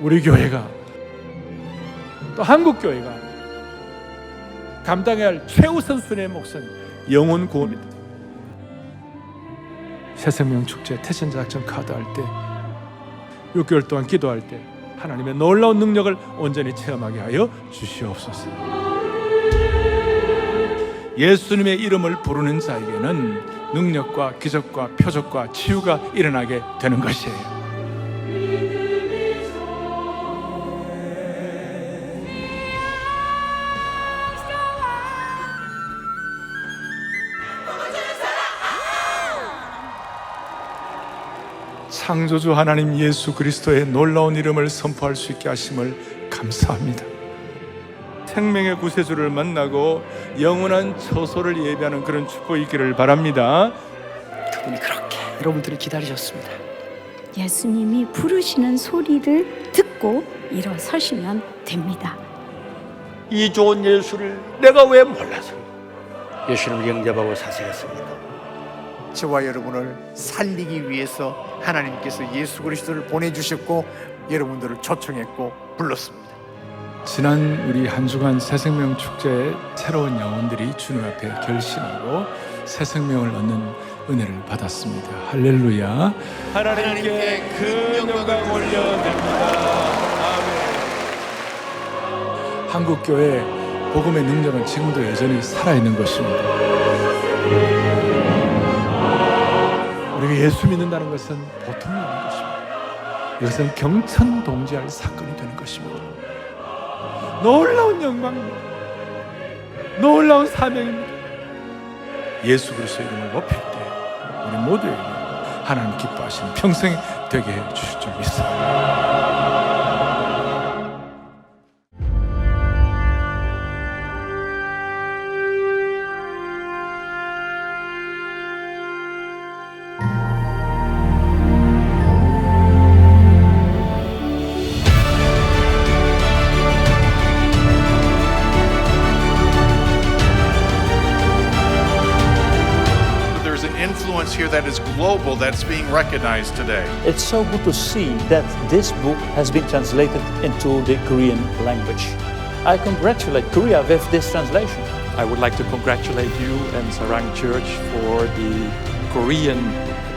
우리 교회가 또 한국 교회가 감당해야 할 최우선 순위의 몫은 영혼 구원입니다. 새생명 축제 태신 작전 카드 할 때 6개월 동안 기도할 때 하나님의 놀라운 능력을 온전히 체험하게 하여 주시옵소서. 예수님의 이름을 부르는 자에게는 능력과 기적과 표적과 치유가 일어나게 되는 것이에요. 창조주 하나님 예수 그리스도의 놀라운 이름을 선포할 수 있게 하심을 감사합니다. 생명의 구세주를 만나고 영원한 처소를 예비하는 그런 축복이 있기를 바랍니다. 그분이 그렇게 여러분들을 기다리셨습니다. 예수님이 부르시는 소리를 듣고 일어서시면 됩니다. 이 좋은 예수를 내가 왜 몰라서 예수님을 영접하고 사색했습니다. 저와 여러분을 살리기 위해서 하나님께서 예수 그리스도를 보내주셨고 여러분들을 초청했고 불렀습니다. 지난 우리 한 주간 새 생명 축제에 새로운 영혼들이 주님 앞에 결심하고 새 생명을 얻는 은혜를 받았습니다. 할렐루야. 하나님께 큰 영광 올려드립니다. 아멘. 한국 교회 복음의 능력은 지금도 여전히 살아 있는 것입니다. 예수 믿는다는 것은 보통이 아닌 것입니다. 이것은 경천동지할 사건이 되는 것입니다. 놀라운 영광입니다. 놀라운 사명입니다. 예수 그리스도 이름을 높일 때 우리 모두에게 하나님 기뻐하시는 평생 되게 해 주실 줄 믿습니다. influence here that is global that's being recognized today. It's so good to see that this book has been translated into the Korean language. I congratulate Korea with this translation. I would like to congratulate you and Sarang Church for the Korean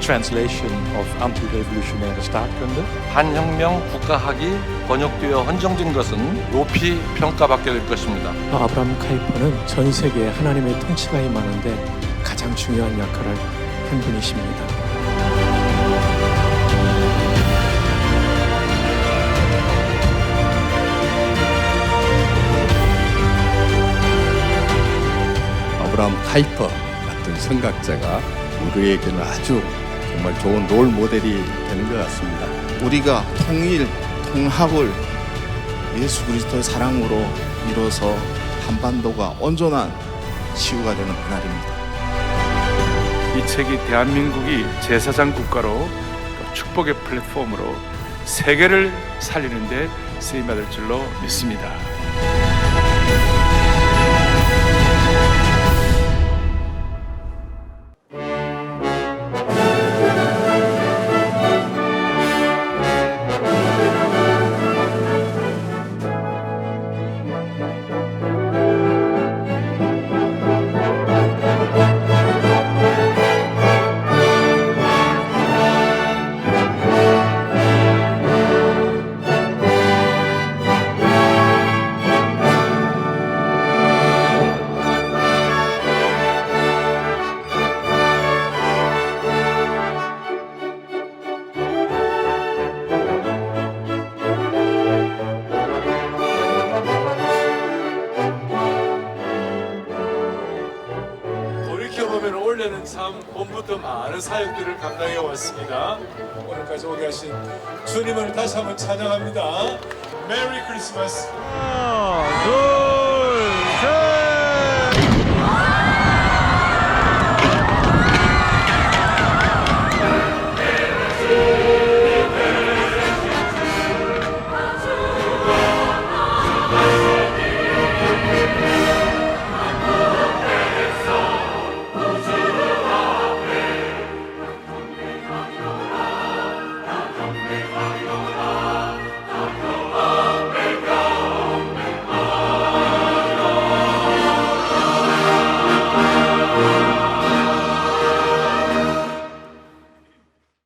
translation of Anti-Revolutionäre Staatkunde. 반혁명 국가학이 번역되어 헌정된 것은 높이 평가받게 될 것입니다. 아브라함 카이퍼는 전 세계에 하나님의 통치가 임하는데 가장 중요한 역할을 한 분이십니다. 아브라함 카이퍼 같은 선각자가 우리에게는 아주 정말 좋은 롤 모델이 되는 것 같습니다. 우리가 통일, 통합을 예수 그리스도의 사랑으로 이뤄서 한반도가 온전한 치유가 되는 그날입니다. 이 책이 대한민국이 제사장 국가로 또 축복의 플랫폼으로 세계를 살리는데 쓰임 받을 줄로 믿습니다. 돌이켜보면 올해는 참 봄부터 많은 사역들을 감당해 왔습니다. 오늘까지 오게 하신 주님을 다시 한번 찬양합니다. 메리 크리스마스.